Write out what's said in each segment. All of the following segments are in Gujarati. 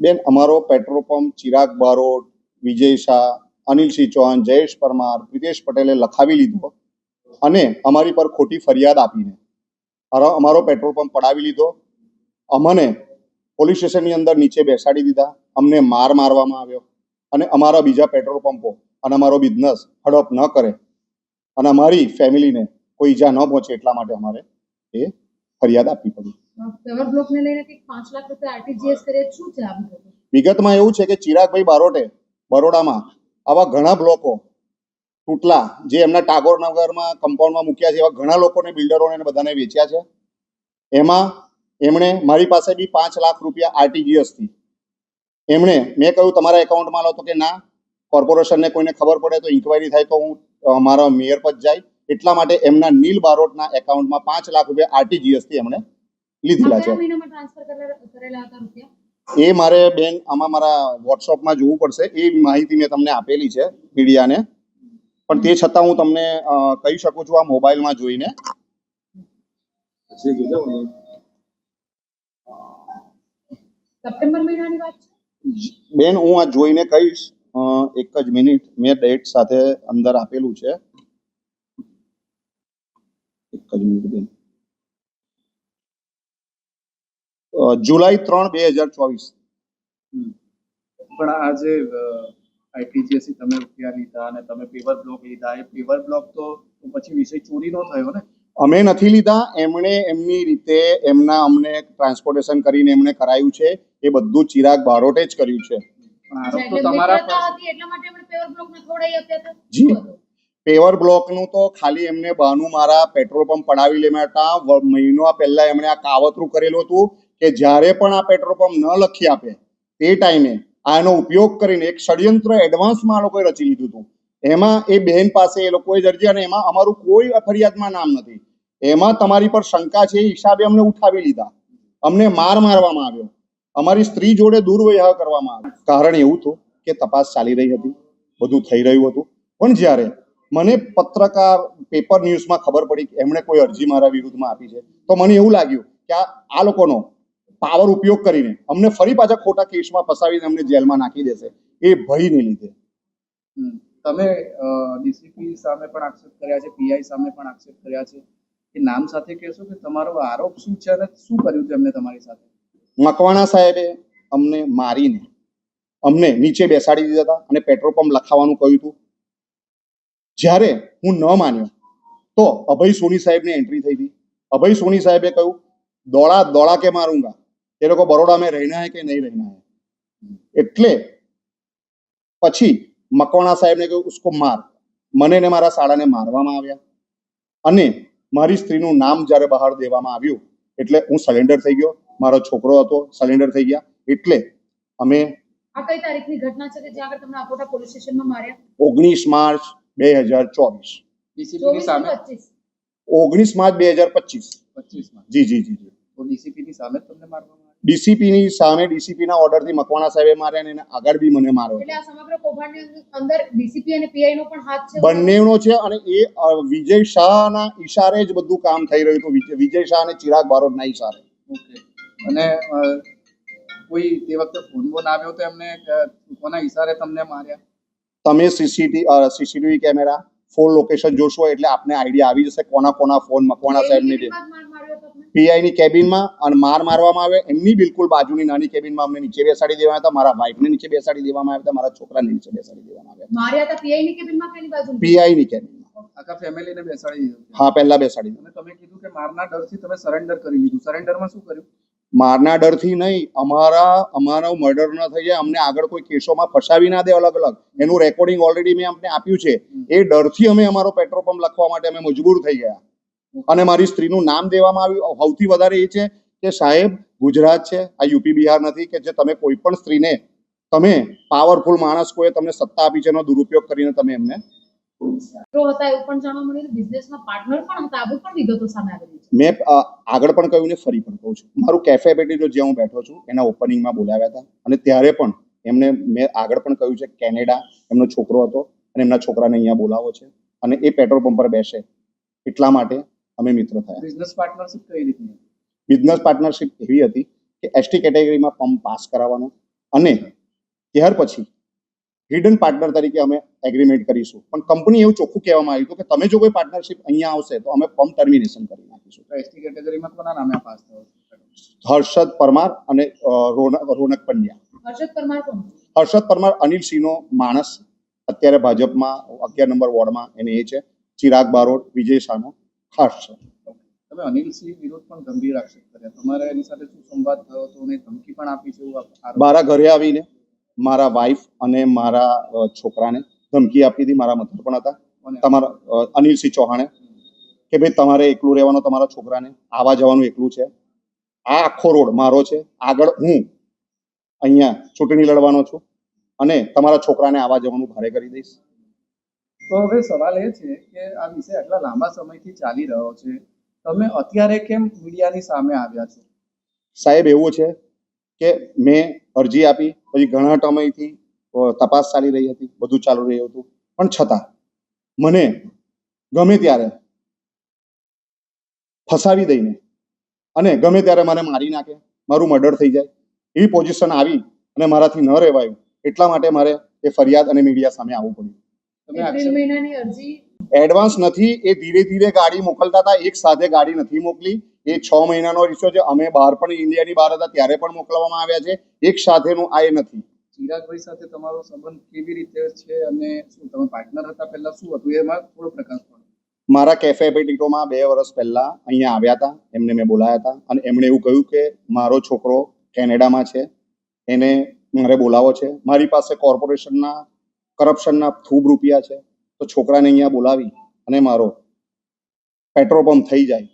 બેન, અમારો પેટ્રોલ પંપ ચિરાગ બારોટ, વિજય શાહ, અનિલસિંહ ચૌહાણ, જયેશ પરમાર, પ્રિતેશ પટેલે લખાવી લીધો અને અમારી પર ખોટી ફરિયાદ આપીને અમારો પેટ્રોલ પંપ પડાવી લીધો. અમને પોલીસ સ્ટેશનની અંદર નીચે બેસાડી દીધા. અમને માર મારવામાં આવ્યો. અને અમારા બીજા પેટ્રોલ પંપો અને અમારો બિઝનેસ હડપ ન કરે. અને અમારી ફેમિલીને કોઈ ઈજા ન પહોંચે એટલા માટે અમારે એ ફરિયાદ આપવી પડી. વિગતમાં એવું છે કે ચિરાગભાઈ બારોટે બરોડામાં આવા ઘણા બ્લોકો, તૂટલા, જે એમના ટાગોર નગરમાં કમ્પાઉન્ડમાં મૂક્યા છે, એવા ઘણા લોકોને બિલ્ડરોને બધાને વેચ્યા છે. એમાં એમણે મારી પાસે બી પાંચ લાખ રૂપિયા આરટીજીએસથી. એમણે, મેં કહ્યું, તમારા એકાઉન્ટમાં લો. તો કે, ના કોર્પોરેશનને કોઈને ખબર પડે તો ઇન્ક્વાયરી થાય તો હું મારા મેયર પર જાય. એટલા માટે એમના નીલ બારોટના એકાઉન્ટમાં પાંચ લાખ રૂપિયા આરટીજીએસથી એમણે લીધેલા છે કયા મહિનામાં ટ્રાન્સફર કરેલા હતા રૂપિયા? એ મારે બેન આમાં મારા વોટ્સઅપમાં જોવું પડશે. એ માહિતી મેં તમને આપેલી છે મીડિયાને. પણ તે છતાં હું તમને કહી શકું છું આ મોબાઈલમાં જોઈને. સપ્ટેમ્બર મહિનાની વાત છે? બેન હું આ જોઈને કહીશ. અ, એક જ મિનિટ. મેં ડેટ સાથે અંદર આપેલું છે. એક જ મિનિટ બેન. જુલાઈ ત્રણ બે હજાર ચોવીસ. પણ આ જે આઈટીજીએસ તમે રૂપિયા લીધા અને તમે પેવર બ્લોક લીધા એ પેવર બ્લોક તો પછી વિષય ચોરી નો થયો ને? અમે નથી લીધા. એમણે એમની રીતે એમના અમને ટ્રાન્સપોર્ટેશન કરીને એમણે કરાયું છે. એ બધું ચિરાગ બારોટે જ કર્યું છે. પણ આરોપ તો એટલે તમારા મિત્રતા પર હતી એટલા માટે એમણે પેવર બ્લોક ને ખવડાવી આપ્યા હતા? જી. પેવર બ્લોકનું તો ખાલી એમને બહાનું મારા પેટ્રોલ પંપ પડાવી લેવા હતા મહિનો પહેલા એમણે આ કાવતરું કરેલું હતું. કે જ્યારે પણ આ પેટ્રોલ પંપ ન લખી આપે, તે ટાઈમે આનો ઉપયોગ કરીને એક ષડયંત્ર એડવાન્સમાં આ લોકોએ રચી લીધું હતું. એમાં એ બહેન પાસે એ લોકોએ જ અરજી અને એમાં અમારું કોઈ ફરિયાદમાં નામ નથી. એમાં તમારી પર શંકા છે એ હિસાબે અમને ઉઠાવી લીધા. અમને માર મારવામાં આવ્યો. અમારી સ્ત્રી જોડે દુર્વ્યવહાર કરવામાં આવ્યો. કારણ એવું હતું કે તપાસ ચાલી રહી હતી. બધું થઈ રહ્યું હતું. પણ જ્યારે મને પત્રકાર પેપર ન્યૂઝમાં ખબર પડી કે એમણે કોઈ અરજી મારા વિરુદ્ધમાં આપી છે, તો મને એવું લાગ્યું કે આ લોકોનો પાવર ઉપયોગ કરીને અમને ફરી પાછા ખોટા કેસમાં ફસાવીને અમને જેલમાં નાખી દેશે. એ ભયને લીધે. તમે ડીસીપી સામે પણ આક્ષેપ કર્યા છે પીઆઈ સામે પણ આક્ષેપ કર્યા છે. એ નામ સાથે કહેશો કે તમારો આરોપ શું છે અને શું કર્યું છે એમને તમારી સાથે? મકવાણા સાહેબે અમને મારીને અમને નીચે બેસાડી દીધા હતા અને પેટ્રોલ પંપ લખાવવાનું કહ્યું હતું. જ્યારે હું ન માન્યો તો અભય સોની સાહેબની એન્ટ્રી થઈ હતી અભય સોની સાહેબે કહ્યું દોડા દોડા કે માरूंगा એ લોકો બરોડા મેં હે કે નહીં રહેના હે? એટલે પછી મકવાણા સાહેબને કહ્યું ઉસકો માર. મને ને મારા સાળાને મારવામાં આવ્યા. અને મારી સ્ત્રીનું નામ જ્યારે બહાર દેવામાં આવ્યું એટલે હું સરેન્ડર થઈ ગયો. મારો છોકરો હતો સરેન્ડર થઈ ગયા. એટલે અમે આ કઈ તારીખની ઘટના છે કે જ્યાં આગળ તમને અકોટા પોલીસ સ્ટેશનમાં માર્યા? 19 માર્ચ 2024 ડીસીપી ની સામે? 19 માર્ચ 2025 25 માં જી જી જી જી. તો ડીસીપી ની સામે તમને મારવામાં ડીસીપીની સામે ડીસીપીના ઓર્ડરથી મકવાણા સાહેબે માર્યા અને આગળ બી મને માર્યો. એટલે આ સમગ્ર કૌભાંડની અંદર ડીસીપી અને પીઆઈ નો પણ હાથ છે? બંનેનો છે અને એ વિજય શાહના ઈશારે જ બધું કામ થઈ રહ્યું હતું. વિજય- વિજય શાહ અને ચિરાગ બારોટના ઈશારે. ઓકે. અને કોઈ તે વખતે ફોન બોન આવ્યો તો એમને કોના ઈશારે તમને માર્યા? તમે C C T CCTV camera? Phone location જોશો એટલે આપને આઈડિયા આવી જશે કોના કોના ફોન મકવાણા સાહેબની જે પીઆઈની કેબિનમાં જ માર માર્યો હતો તમને? પીઆઈ ની કેબિનમાં અને માર મારવામાં આવે એમની બિલકુલ બાજુની નાની કેબિનમાં અમને નીચે બેસાડી દેવામાં આવ્યા હતા મારા વાઇફને નીચે બેસાડી દેવામાં આવ્યા હતા મારા છોકરાને નીચે બેસાડી દેવામાં આવ્યા માર્યા હતા પીઆઈ ની કેબિનમાં કે એની બાજુમાં? પીઆઈ કેબિનમાં આખા ફેમિલીને બેસાડી દીધું હા પહેલા બેસાડી દીધા. અને તમે કીધું કે મારના ડરથી તમે સરેન્ડર કરી લીધું સરેન્ડરમાં શું કર્યું મારના ડરથી નહીં, અમારા, અમારો મર્ડર ન થઈ જાય, અમને આગળ કોઈ કેસોમાં ફસાવી ના દે અલગ અલગ. એનું રેકોર્ડિંગ ઓલરેડી મેં અમને આપ્યું છે. એ ડરથી અમે અમારો પેટ્રોલ પંપ લખવા માટે અમે મજબૂર થઈ ગયા. અને મારી સ્ત્રીનું નામ દેવામાં આવ્યું. સૌથી વધારે એ છે કે સાહેબ, ગુજરાત છે, આ યુપી, બિહાર નથી કે જે તમે કોઈ પણ સ્ત્રીને, તમે પાવરફુલ માણસ કોઈ તમને સત્તા આપી છે એનો દુરુપયોગ કરીને તમે એમને હતા એવું પણ જાણવા મળ્યું બિઝનેસમાં પાર્ટનર પણ હતા આ પણ વિગતો સામે આવેલી છે. મેં આગળ પણ કહ્યું ને ફરી પણ કહું છું. મારું કેફે પેટીનો જ્યાં હું બેઠો છું એના ઓપનિંગમાં બોલાવ્યા હતા. અને ત્યારે પણ એમને મેં આગળ પણ કહ્યું છે કેનેડા એમનો છોકરો હતો અને એમના છોકરાને અહીંયા બોલાવો છે. અને એ પેટ્રોલ પંપ પર બેસે. એટલા માટે અમે મિત્ર થયા. બિઝનેસ પાર્ટનરશિપ કઈ રીતની બિઝનેસ પાર્ટનરશિપ એવી હતી કે એસટી કેટેગરીમાં પંપ પાસ કરાવવાનો. અને ત્યાર પછી હિડન પાર્ટનર તરીકે અમે એગ્રીમેન્ટ કરીશું. પણ કંપની એવું ચોખ્ખું કહેવામાં આવ્યું હતું કે તમે જો કોઈ પાર્ટનરશિપ અહીંયા આવશે તો અમે ફોર્મ ટર્મિનેશન કરી નાખીશું. તો એસટી કેટેગરીમાં કોના નામે પાસ થયો? હર્ષદ પરમાર અને રોનક પંડ્યા. હર્ષદ પરમાર કોણ? હર્ષદ પરમાર અનિલ સિંહનો માણસ. અત્યારે ભાજપમાં અગિયાર નંબર વોર્ડમાં એને એ છે. ચિરાગ બારોટ વિજય શાહનો ખાસ છે. તમે અનિલસિંહ વિરોધ પણ ગંભીર આક્ષેપ કર્યા. તમારે એની સાથે શું સંવાદ થયો? હતો અને ધમકી પણ આપી છે એવું મારા ઘરે આવીને મારા વાઈફ અને મારા છોકરાને ધમકી આપી હતી મારા મધર પણ હતા. તમારા અનિલસિંહ ચૌહાણે કે ભાઈ તમારે એકલું રહેવાનું તમારા છોકરાને આવા જવાનું એકલું છે. આ આખો રોડ મારો છે. આગળ હું અહીંયા ચૂંટણી લડવાનો છું અને તમારા છોકરાને આવા જવાનું ભારે કરી દઈશ. તો હવે સવાલ એ છે કે આ વિષય આટલા લાંબા સમયથી ચાલી રહ્યો છે. તમે અત્યારે કેમ મીડિયાની સામે આવ્યા છો? સાહેબ એવું છે કે મેં અરજી આપી પછી ઘણા સમયથી તપાસ ચાલી રહી હતી, બધું ચાલુ રહ્યું હતું. પણ છતાં, મને ગમે ત્યારે ફસાવી દઈને અને ગમે ત્યારે મને મારી નાખે, મારું મર્ડર થઈ જાય, એવી પોઝિશન આવી અને મારાથી ન રહેવાયું, એટલા માટે મારે એ ફરિયાદ અને મીડિયા સામે આવવું પડ્યું. એડવાન્સ નથી એ ધીરે ધીરે ગાડી મોકલતા હતા. એક સાથે ગાડી નથી મોકલી. એ છ મહિનાનો રિશ્યો છે. અમે બહાર પણ ઇન્ડિયાની બહાર હતા ત્યારે પણ મોકલવામાં આવ્યા છે. એક સાથેનું આ એ નથી. ચિરાગભાઈ સાથે તમારો સંબંધ કેવી રીતે છે અને શું તમે પાર્ટનર હતા પહેલા? શું હતું? એમાં થોડો પ્રકાશ પડે મારા કેફે એપેટિટોમાં બે વર્ષ પહેલા અહીંયા આવ્યા હતા. એમને મેં બોલાયા હતા. અને એમણે એવું કહ્યું કે મારો છોકરો કેનેડામાં છે. એને મારે બોલાવો છે. મારી પાસે કોર્પોરેશનના કરપ્શનના ખૂબ રૂપિયા છે. તો છોકરાને અહીંયા બોલાવી અને મારો પેટ્રોલ પંપ થઈ જાય.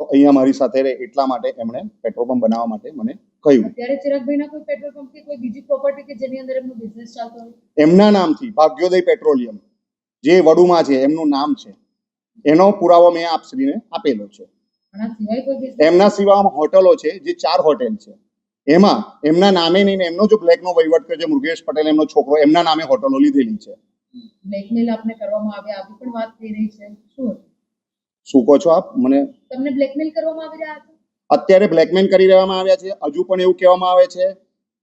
તો અહીંયા મારી સાથે રહે એટલા માટે એમણે પેટ્રોલ પંપ બનાવવા માટે મને કહ્યું. અત્યારે ચિરાગભાઈના કોઈ પેટ્રોલ પંપ કે કોઈ બીજી પ્રોપર્ટી કે જેની અંદર એમનો બિઝનેસ ચાલતો હોય? એમના નામથી ભાગ્યોદય પેટ્રોલિયમ જે વડુમાં છે એમનું નામ છે એનો પુરાવો મેં આપશ્રીને આપેલો છે. એમના સિવાય હોટલો છે જે ચાર હોટેલ છે. એમાં એમના નામે નહીં એમનો જો બ્લેકનો વહીવટ કરે છે મૃગેશ પટેલ એમનો છોકરો એમના નામે હોટલો લીધેલી છે. બ્લેકમેલ આપને કરવામાં આવે આવી પણ વાત થઈ રહી છે. શું શું કહો છો આપ? મને તમને બ્લેકમેલ કરવામાં આવી રહ્યા છે અત્યારે બ્લેકમેલ કરી રહેવામાં આવ્યા છે. હજુ પણ એવું કહેવામાં આવે છે.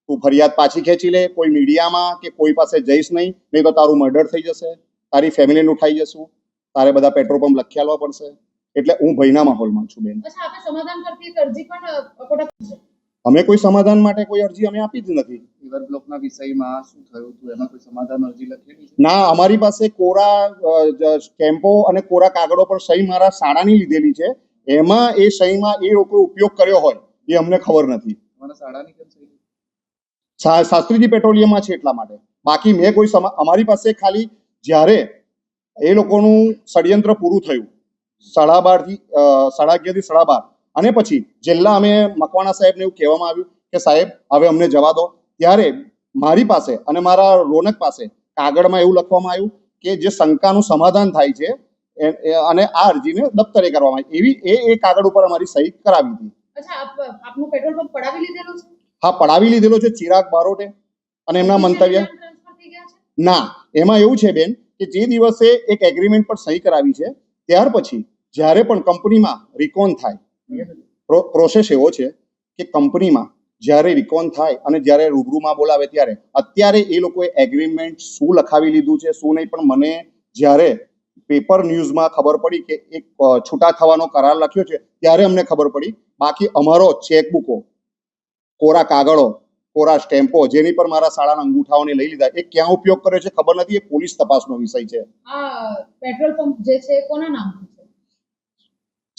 તું ફરિયાદ પાછી ખેંચી લે. કોઈ મીડિયામાં કે કોઈ પાસે જઈશ નહીં. નહીં તો તારું મર્ડર થઈ જશે. તારી ફેમિલીને ઉઠાઈ જશું. તારે બધા પેટ્રોલ પંપ લખ્યા આલવા પડશે. એટલે હું ભયના માહોલમાં છું બેન. અચ્છા સમાધાન કરતી અરજી પણ અમે કોઈ સમાધાન માટે કોઈ અરજી અમે આપી જ નથી. રિવર બ્લોકના વિષયમાં શું થયું હતું? એમાં કોઈ સમાધાન અરજી લખેલી ના અમારી પાસે કોરા સ્ટેમ્પો અને કોરા કાગળો પર સહી મારા શાળાની લીધેલી છે. એમાં એ સહીમાં એ લોકો ઉપયોગ કર્યો હોય એ અમને ખબર નથી. શાસ્ત્રીજી પેટ્રોલિયમમાં છે એટલા માટે. બાકી મેં કોઈ અમારી પાસે ખાલી જ્યારે એ લોકોનું ષડયંત્ર પૂરું થયું સાડા બારથી અ, સાડા અગિયારથી સાડા બાર અને પછી છેલ્લા અમે મકવાણા સાહેબને એવું કહેવામાં આવ્યું કે સાહેબ હવે અમને જવા દો. ત્યારે મારી પાસે અને મારા રોનક પાસે કાગળમાં એવું લખવામાં આવ્યું કે જે શંકાનું સમાધાન થાય છે અને આ અરજીને દફતરે કરવામાં આવી. એવી એ એ કાગળ ઉપર અમારી સહી કરાવી હતી. આપનું પેટ્રોલ પંપ પડાવી લીધેલું છે? હા પડાવી લીધેલો છે ચિરાગ બારોટે. અને એમના મંતવ્ય ના એમાં એવું છે બેન કે જે દિવસે એક એગ્રીમેન્ટ પર સહી કરાવી છે ત્યાર પછી જ્યારે પણ કંપનીમાં રિકોન થાય પ્રોસેસ એવો છે કે કંપનીમાં જ્યારે રિકોન થાય અને જ્યારે રૂબરૂમાં બોલાવે ત્યારે અત્યારે એ લોકોએ એગ્રીમેન્ટ શું લખાવી લીધું છે, શું નહીં, પણ મને જ્યારે પેપર ન્યૂઝમાં ખબર પડી કે એક છૂટા થવાનો કરાર લખ્યો છે, ત્યારે અમને ખબર પડી. બાકી અમારો ચેકબુકો કોરા કાગળો, કોરા સ્ટેમ્પો જેની પર મારા શાળાના અંગૂઠાઓને લઈ લીધા, એ ક્યાં ઉપયોગ કર્યો છે ખબર નથી, એ પોલીસ તપાસનો વિષય છે. આ પેટ્રોલ પંપ જે છે, કોના નામ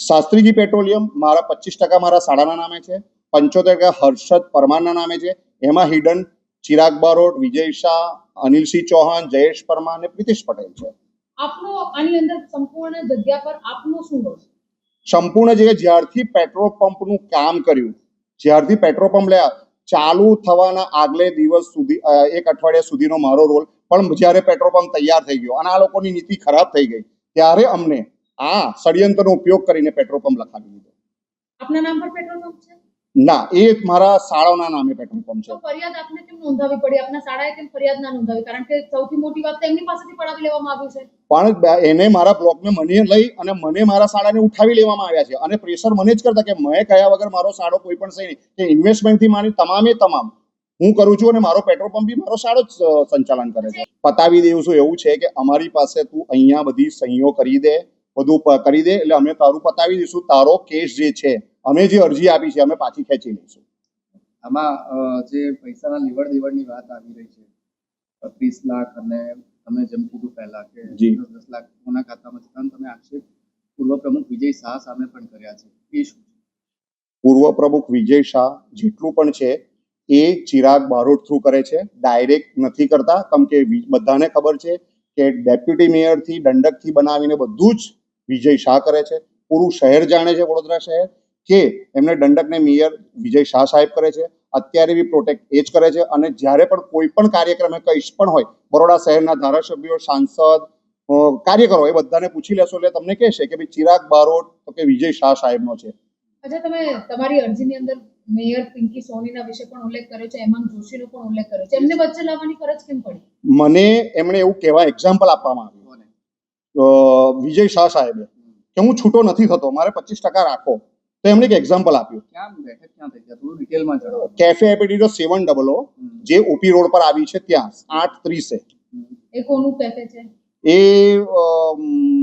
શાસ્ત્રીજી પેટ્રોલિયમ મારા પચીસ ટકા મારા શાળાના નામે છે પંચોતેર ટકા હર્ષદ પરમારના નામે છે એમાં હિડન ચિરાગ બારોટ વિજય શાહ અનિલસિંહ ચૌહાણ જયેશ પરમાર અને પ્રિતિશ પટેલ છે. આપનો આની અંદર સંપૂર્ણ જગ્યા પર આપનો શું રોલ સંપૂર્ણ જગ્યાએ જ્યારથી પેટ્રોલ પંપનું કામ કર્યું જ્યારથી પેટ્રોલ પંપ લયા ચાલુ થવાના આગલે દિવસ સુધી એક અઠવાડિયા સુધીનો મારો રોલ પણ જ્યારે પેટ્રોલ પંપ તૈયાર થઈ ગયો અને આ લોકોની નીતિ ખરાબ થઈ ગઈ ત્યારે અમને આ ષડયંત્રનો ઉપયોગ કરીને પેટ્રોલ પંપ લખાવી દીધો. આપના નામ પર પેટ્રોલ પંપ છે? ના એ મારા શાળાના નામે પેટ્રોલ પંપ છે. ફરિયાદ આપને કેમ નોંધાવી પડી? આપના શાળાએ કેમ ફરિયાદ ના નોંધાવી? કારણ કે સૌથી મોટી વાત તો એમની પાસેથી પડાવી લેવામાં આવી છે. પણ એને મારા બ્લોકને મને લઈ અને મને મારા શાળાને ઉઠાવી લેવામાં આવ્યા છે. અને પ્રેશર મને જ કરતા કે મેં કયા વગર મારો શાળો કોઈ પણ સહી કે ઇન્વેસ્ટમેન્ટથી માની તમામે તમામ. હું કરું છું અને મારો પેટ્રોલ પંપ બી મારો સારો જ સંચાલન કરે છે. પતાવી દેવું છું એવું છે કે અમારી પાસે તું અહીંયા બધી સહીઓ કરી દે. બધું કરી દે એટલે અમે તારું પતાવી દઈશું. તારો કેસ જે છે અમે જે અરજી આપી છે અમે પાછી ખેંચી લઈશું. આમાં જે પૈસાના લેવડ દેવડની વાત આવી રહી છે ત્રીસ લાખ અને તમે જેમ કીધું પહેલા કે દસ લાખ કોના ખાતામાં જતા તમે આક્ષેપ પૂર્વ પ્રમુખ વિજય શાહ સામે પણ કર્યા છે. એ શું પૂર્વ પ્રમુખ વિજય શાહ જેટલું પણ છે એ ચિરાગ બારોટ થ્રુ કરે છે. ડાયરેક્ટ નથી કરતા કેમ કે બધાને ખબર છે કે ડેપ્યુટી મેયરથી દંડકથી બનાવીને બધું જ વિજય શાહ કરે છે. પૂરું શહેર જાણે છે વડોદરા શહેર કે એમને દંડકને મેયર વિજય શાહ સાહેબ કરે છે. અત્યારે બી પ્રોટેક્ટ એ જ કરે છે અને જ્યારે પણ કોઈ પણ કાર્યક્રમ કંઈ પણ હોય બરોડા શહેરના ધારાસભ્યો સાંસદ કાર્યકરો એ બધાને પૂછી લેશો એટલે તમને કહેશે કે ભાઈ ચિરાગ બારોટ તો કે વિજય શાહ સાહેબનો છે. અચ્છા તમે તમારી અરજીની અંદર મેયર પિંકી સોનીના વિશે પણ ઉલ્લેખ કર્યો છે એમાં જોશીનો પણ ઉલ્લેખ કર્યો છે. એમને વચ્ચે લાવવાની ફરજ કેમ પડી? મને એમણે એવું કહેવા એક્ઝામ્પલ આપવામાં આવ્યું વિજય શાહ સાહેબે કે હું છૂટો નથી થતો મારે પચીસ ટકા રાખો. તો એમણે એક એક્ઝામ્પલ આપ્યું. ક્યાં બેઠક ક્યાં થઈ ગયા થોડું ડિટેલમાં જણાવો. Cafe Appetino seven double O જે ઓપી રોડ પર આવી છે ત્યાં આઠ ત્રીસે. એ કોનું કેફે છે? એ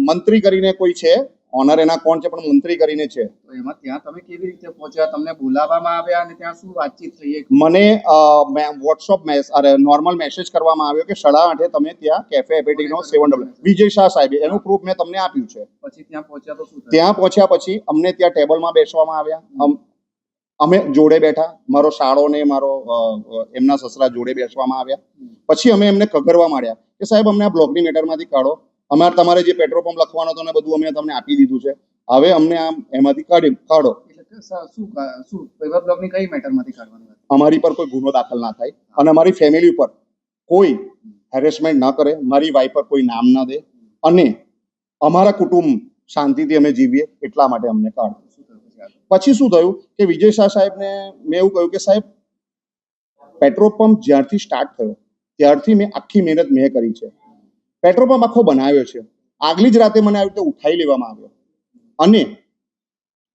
મંત્રી કરીને કોઈ છે. ઓનર એના કોણ છે? પણ મંત્રી કરીને છે. તો એમાં ત્યાં તમે કેવી રીતે પહોંચ્યા? તમને બોલાવવામાં આવ્યા અને ત્યાં શું વાતચીત થઈ મને વોટ્સઅપ મેસ અરે નોર્મલ મેસેજ કરવામાં આવ્યો કે સાડા આઠે તમે ત્યાં cafe Appetino seven double Vijay Shah સાહેબે એનું પ્રૂફ મેં તમને આપ્યું છે. પછી ત્યાં પહોંચ્યા તો શું ત્યાં પહોંચ્યા પછી અમને ત્યાં ટેબલમાં બેસવામાં આવ્યા. અમ- જોડે બેઠા. મારો શાળો ને મારો એમના સસરા જોડે બેસવામાં આવ્યા. પછી અમે એમને કગરવા માંડ્યા કે સાહેબ અમને આ બ્લોકની મેટરમાંથી કાઢો. અમારે તમારે જે પેટ્રોલ પંપ લખવાનો હતો ને બધું અમે તમને આપી દીધું છે. હવે અમને આમ એમાંથી કાઢી કાઢો. અમારી પર કોઈ ગુનો દાખલ ના થાય અને અમારી ફેમિલી ઉપર કોઈ હેરેસમેન્ટ ના કરે મારી વાઈફ પર કોઈ નામ ના દે અને અમારા કુટુંબ શાંતિથી અમે જીવીએ એટલા માટે અમને કાઢો પછી શું થયું કે વિજય શાહ સાહેબને મેં એવું કહ્યું કે સાહેબ પેટ્રોલ પંપ જ્યારથી સ્ટાર્ટ થયો ત્યારથી મેં આખી મહેનત મેં કરી છે. પેટ્રોલ પંપ આખો બનાવ્યો છે. આગલી જ રાતે મને આવી રીતે ઉઠાઈ લેવામાં આવ્યો. અને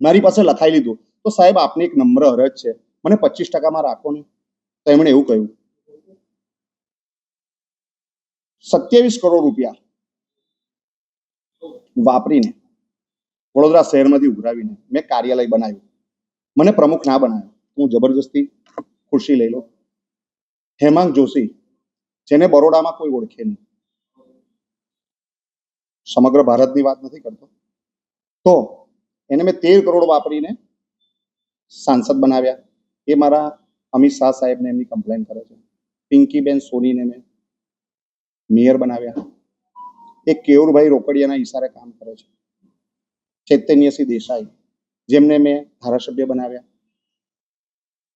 મારી પાસે લખાઈ લીધું, તો સાહેબ, આપની એક નમ્ર અરજ છે. મને પચીસ ટકામાં રાખો ને. તો એમણે એવું કહ્યું, સત્યાવીસ કરોડ રૂપિયા વાપરીને વડોદરા શહેરમાંથી ઉઘરાવીને મેં કાર્યાલય બનાવ્યું. મને પ્રમુખ ના બનાવ્યો. હું જબરજસ્તી ખુરશી લઈ લો. હેમાંગ જોશી, જેને બરોડામાં કોઈ ઓળખે નહીં. સમગ્ર ભારતની વાત નથી કરતો. તો એને મેં તેર કરોડ વાપરીને સાંસદ બનાવ્યા. એ મારા અમિત શાહ સાહેબને એમની કમ્પ્લેન કરે છે. પિંકીબેન સોનીને મેં મેયર બનાવ્યા. એ કેયુરભાઈ રોકડિયાના ઈશારે કામ કરે છે. ચૈતન્યસિંહ દેસાઈ, જેમને મેં ધારાસભ્ય બનાવ્યા.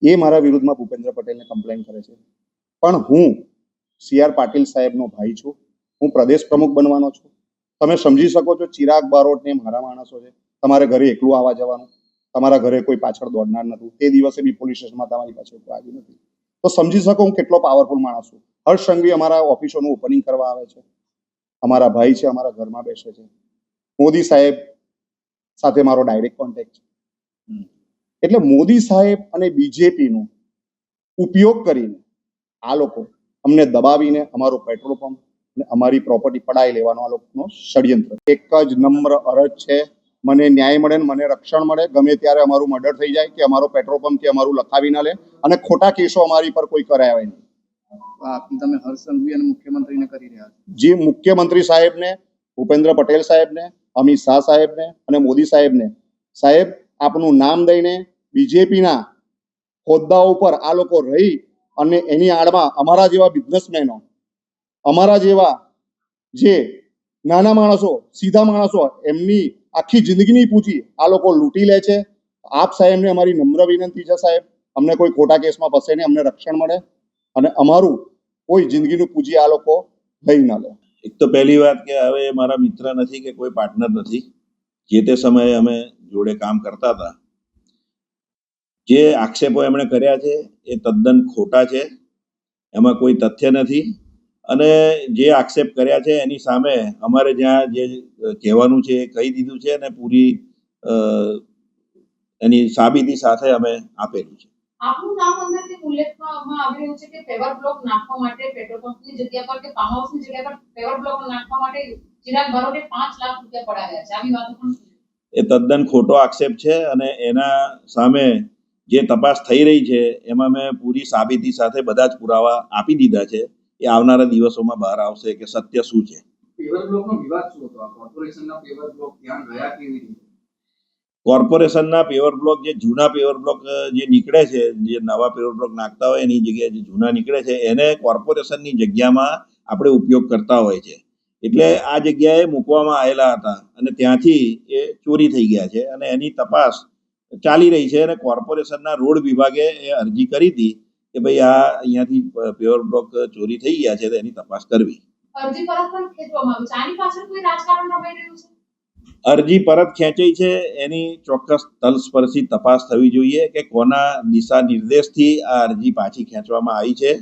એ મારા વિરુદ્ધમાં ભૂપેન્દ્ર પટેલને કમ્પ્લેન કરે છે. પણ હું સી આર પાટીલ સાહેબનો ભાઈ છું. હું પ્રદેશ પ્રમુખ બનવાનો છું. તમે સમજી શકો છો ચિરાગ બારોટ ને મારા માણસો છે. તમારે ઘરે એકલું આવવા જવાનું. તમારા ઘરે કોઈ પાછળ દોડનાર નતું. તે દિવસે બી પોલીસ સ્ટેશનમાં તમારી પાસે કોઈ આવ્યું નથી. તો સમજી શકો હું કેટલો પાવરફુલ માણસ છું. હર્ષ સંઘવી અમારા ઓફિસોનું ઓપનિંગ કરવા આવે છે. અમારા ભાઈ છે, અમારા ઘરમાં બેસે છે. મોદી સાહેબ સાથે મારો ડાયરેક્ટ કોન્ટેક્ટ છે. એટલે મોદી સાહેબ અને બીજેપીનો ઉપયોગ કરીને આ લોકો અમને દબાવીને અમારો પેટ્રોલ પંપ અને અમારી પ્રોપર્ટી પડાવી લેવાનો આ લોકોનો ષડયંત્ર. એક જ નમ્ર અરજ છે મને ન્યાય મળે ને મને રક્ષણ મળે ગમે ત્યારે અમારું મર્ડર થઈ જાય કે અમારો પેટ્રોલ પંપ કે અમારું લખાવી ના લે અને ખોટા કેસો અમારી પર કોઈ કરાવે નહીં. તમે હર્ષ અને મુખ્યમંત્રીને કરી રહ્યા છો. જે મુખ્યમંત્રી સાહેબને ભૂપેન્દ્ર પટેલ સાહેબને અમિત શાહ સાહેબને અને મોદી સાહેબને. સાહેબ આપનું નામ દઈને બીજેપીના હોદ્દાઓ ઉપર આ લોકો રહી અને એની આડમાં અમારા જેવા બિઝનેસમેનો અમારા જેવા જે નાના માણસો, સીધા માણસો એમની આખી જિંદગીની પૂછી આ લોકો લૂંટી લે છે. આપ સાહેબને અમારી નમ્ર વિનંતી છે સાહેબ. અમને કોઈ ખોટા કેસમાં ફસે નહીં, અમને રક્ષણ મળે અને અમારું કોઈ જિંદગીનું પૂછી આ લોકો લઈ ન લે. એક તો પહેલી વાત કે હવે મારા મિત્ર નથી કે કોઈ પાર્ટનર નથી. જે તે સમયે અમે જોડે કામ કરતા હતા. જે આક્ષેપો એમણે કર્યા છે એ તદ્દન ખોટા છે. એમાં કોઈ તથ્ય નથી. અને જે આક્ષેપ કર્યા છે એની સામે અમારે જ્યાં જે કહેવાનું છે એ કહી દીધું છે અને પૂરી એની સાબિતી સાથે અમે આપેલું છે. આપનું નામ અંદરથી ઉલ્લેખવામાં આવી રહ્યું છે કે પેવર બ્લોક નાખવા માટે પેટ્રોલ પંપની જગ્યા પર કે ફાર્મ હાઉસની જગ્યા પર પેવર બ્લોક નાખવા માટે ચિરાગ બારોટે પાંચ લાખ રૂપિયા પડાવ્યા છે. આવી વાતો પણ એ તદ્દન ખોટો આક્ષેપ છે અને એના સામે જે તપાસ થઈ રહી છે એમાં મેં પૂરી સાબિતી સાથે બધા જ પુરાવા આપી દીધા છે. એ આવનારા દિવસોમાં બહાર આવશે કે સત્ય શું છે? કોર્પોરેશનના પેવર બ્લોક જે જૂના પેવર બ્લોક જે નીકળે છે જે નવા પેવર બ્લોક નાખતા હોય એની જગ્યાએ જે જૂના નીકળે છે એને કોર્પોરેશનની જગ્યામાં આપણે ઉપયોગ કરતા હોય છે. એટલે આ જગ્યાએ મૂકવામાં આવેલા હતા અને ત્યાંથી એ ચોરી થઈ ગયા છે અને એની તપાસ ચાલી રહી છે અને કોર્પોરેશનના રોડ વિભાગે એ અરજી કરી હતી કે ભાઈ આ અહીંયાથી પેવર બ્લોક ચોરી થઈ ગયા છે તો એની તપાસ કરવી. અરજી પરત ખેંચાઈ છે એની ચોક્કસ તલસ્પર્શી તપાસ થવી જોઈએ કે કોના દિશા નિર્દેશથી આ અરજી પાછી ખેંચવામાં આવી છે.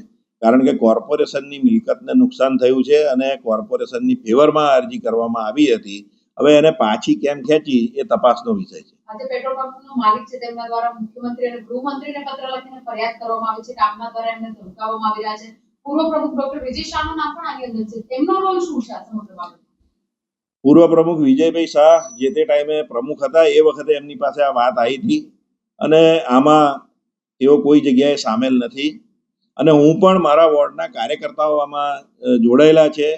કારણ કે કોર્પોરેશનની મિલકતને નુકસાન થયું છે અને કોર્પોરેશનની ફેવરમાં અરજી કરવામાં આવી હતી. હવે એને પાછી કેમ ખેંચી એ તપાસનો વિષય છે. આજે પેટ્રોલ પંપનો માલિક છે તેમના દ્વારા મુખ્યમંત્રી અને ગૃહમંત્રીને પત્ર લખીને ફરિયાદ કરવામાં આવી છે કે આપના દ્વારા એમને ધમકાવવામાં આવી રહ્યા છે. પૂર્વ પ્રમુખ ડોક્ટર વિજય શાહનું નામ પણ આની અંદર છે. તેમનો રોલ શું છે આ સમગ્ર બાબતે? પૂર્વ પ્રમુખ વિજયભાઈ શાહ જે તે ટાઈમે પ્રમુખ હતા એ વખતે એમની પાસે આ વાત આવી હતી અને આમાં તેઓ કોઈ જગ્યાએ સામેલ નથી. અને હું પણ મારા વોર્ડના કાર્યકર્તાઓ આમાં જોડાયેલા છે.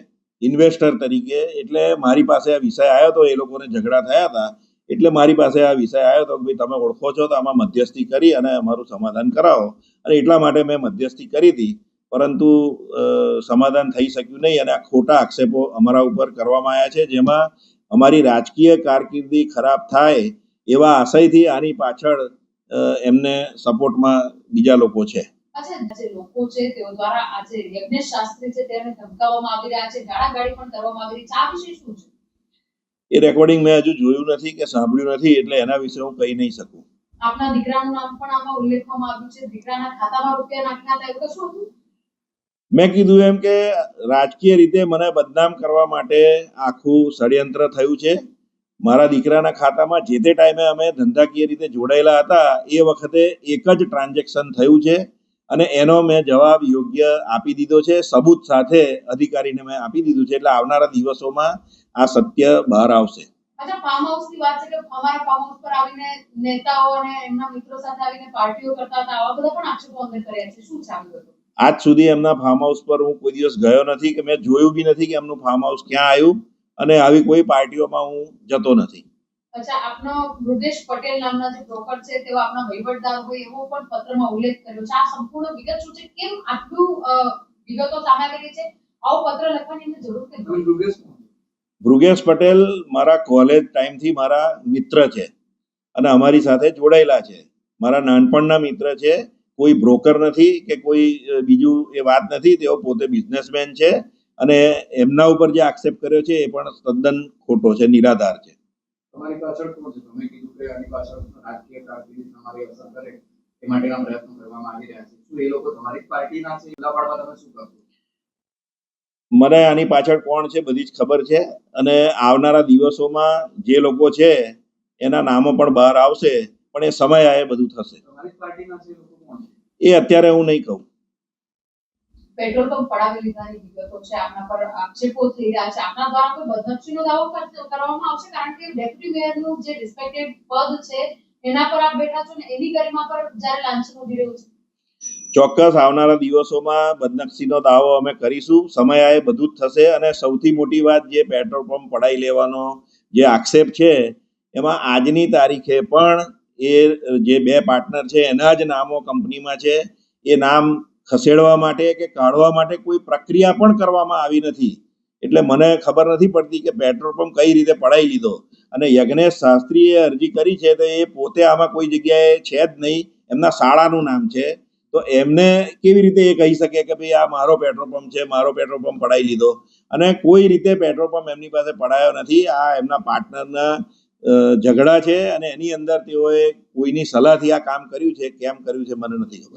ઇન્વેસ્ટર તરીકે, એટલે મારી પાસે આ વિષય આવ્યો હતો એ લોકોને ઝઘડા થયા હતા. એટલે મારી પાસે આ વિષય આવ્યો હતો કે ભાઈ તમે ઓળખો છો તો આમાં મધ્યસ્થી કરી અને અમારું સમાધાન કરાવો. અને એટલા માટે મેં મધ્યસ્થી કરી હતી. પરંતુ સમાધાન થઈ શક્યું નહીં અને આ ખોટા આક્ષેપો અમારા ઉપર કરવામાં આવ્યા છે, જેમાં અમારી રાજકીય કારકિર્દી ખરાબ થાય એવા આશયથી આની પાછળ એમને સપોર્ટમાં બીજા લોકો છે. અચ્છા જે લોકો છે તેઓ દ્વારા આજે યજ્ઞેશ શાસ્ત્રી છે તેમને ધમકાવવામાં આવી રહ્યા છે ગાળાગાળી પણ કરવામાં આવી રહી છે. આ વિશે શું છે? એ રેકોર્ડિંગ મેં હજુ જોયું નથી કે સાંભળ્યું નથી એટલે એના વિશે હું કહી નહીં શકું. આપના દીકરાનું નામ પણ આમાં ઉલ્લેખવામાં આવ્યું છે. દીકરાના ખાતામાં રૂપિયા નાખ્યા હતા એવું કશું હતું? મેં કીધું એમ કે રાજકીય રીતે મને બદનામ કરવા માટે આખું ષડયંત્ર થયું છે. મારા દીકરાના ખાતામાં જે તે ટાઈમે અમે ધંધાકીય રીતે જોડાયેલા હતા એ વખતે એક જ ટ્રાન્ઝેક્શન થયું છે. અને એનો મેં જવાબ યોગ્ય આપી દીધો છે. સબૂત સાથે અધિકારીને મેં આપી દીધું છે. એટલે આવનારા દિવસોમાં આ સત્ય બહાર આવશે. અચ્છા ફાર્મ હાઉસની વાત છે કે અમારા ફાર્મ હાઉસ પર આવીને નેતાઓ અને એમના મિત્રો સાથે આવીને પાર્ટીઓ કરતા હતા. આવા બધા પણ આક્ષેપો અંદર કર્યા છે. શું છે આ આજ સુધી એમના ફાર્મ હાઉસ પર હું કોઈ દિવસ ગયો નથી કે મેં જોયું બી નથી કે એમનું ફાર્મ હાઉસ ક્યાં આવ્યું અને આવી કોઈ પાર્ટીઓમાં હું જતો નથી. અચ્છા આપનો મૃગેશ પટેલ નામના જે બ્રોકર છે તેઓ આપના વહીવટદાર હોય એવો પણ પત્રમાં ઉલ્લેખ કર્યો છે. આ સંપૂર્ણ વિગત શું છે? કેમ આટલું વિગતો સામે આવી છે? આવો પત્ર લખવાની એમને જરૂર કે તમે ભૃગેશ પટેલ. મારા કોલેજ ટાઈમથી મારા મિત્ર છે અને અમારી સાથે જોડાયેલા છે. મારા નાનપણના મિત્ર છે. કોઈ બ્રોકર નથી કે કોઈ બીજું એ વાત નથી. તેઓ પોતે બિઝનેસમેન છે અને એમના ઉપર જે આક્ષેપ કર્યો છે એ પણ તદ્દન ખોટો છે નિરાધાર છે. તમારી પાછળ કોણ છે? તમે કીધું કે આની પાછળ રાજકીય કારકિર્દી તમારી અસર કરે એ માટેના પ્રયત્નો કરવામાં આવી રહ્યા છે. શું એ લોકો તમારી પાર્ટીના છે? એટલા પાડવા તમે શું કરશો મને આની પાછળ કોણ છે બધી જ ખબર છે અને આવનારા દિવસોમાં જે લોકો છે એના નામો પણ બહાર આવશે પણ એ સમય આ બધું થશે. એ અત્યારે હું નહીં કહું. પેટ્રોલ પંપ પડાવી લીધાની વિગતો છે. આપના પર આક્ષેપો થઈ રહ્યા છે. આપના દ્વારા કોઈ બદનક્ષીનો દાવો કરવામાં આવશે, કારણ કે ડેપ્યુટી મેયરનું જે રિસ્પેક્ટેડ પદ છે, એના પર આપ બેઠા છો ને એની ગરિમા પર જ્યારે લાંછન રહ્યું છે. ચોક્કસ આવનારા દિવસોમાં બદનક્ષીનો દાવો અમે કરીશું. સમય આવે બધું જ થશે અને સૌથી મોટી વાત જે પેટ્રોલ પંપ પડાઈ લેવાનો જે આક્ષેપ છે, એમાં આજની તારીખે પણ એ જે બે પાર્ટનર છે, એના જ નામો કંપનીમાં છે. એ નામ ખસેડવા માટે કે કાઢવા માટે કોઈ પ્રક્રિયા પણ કરવામાં આવી નથી. એટલે મને ખબર નથી પડતી કે પેટ્રોલ પંપ કઈ રીતે પડાવી લીધો. અને યજ્ઞેશ શાસ્ત્રીએ અરજી કરી છે તો એ પોતે આમાં કોઈ જગ્યાએ છે જ નહીં. એમના શાળાનું નામ છે. તો એમને કેવી રીતે એ કહી શકે કે ભાઈ આ મારો પેટ્રોલ પંપ છે, મારો પેટ્રોલ પંપ પડાવી લીધો? અને કોઈ રીતે પેટ્રોલ પંપ એમની પાસે પડાયો નથી. આ એમના પાર્ટનરના ઝઘડા છે અને એની અંદર તેઓએ કોઈની સલાહથી આ કામ કર્યું છે? કેમ કર્યું છે? મને નથી ખબર.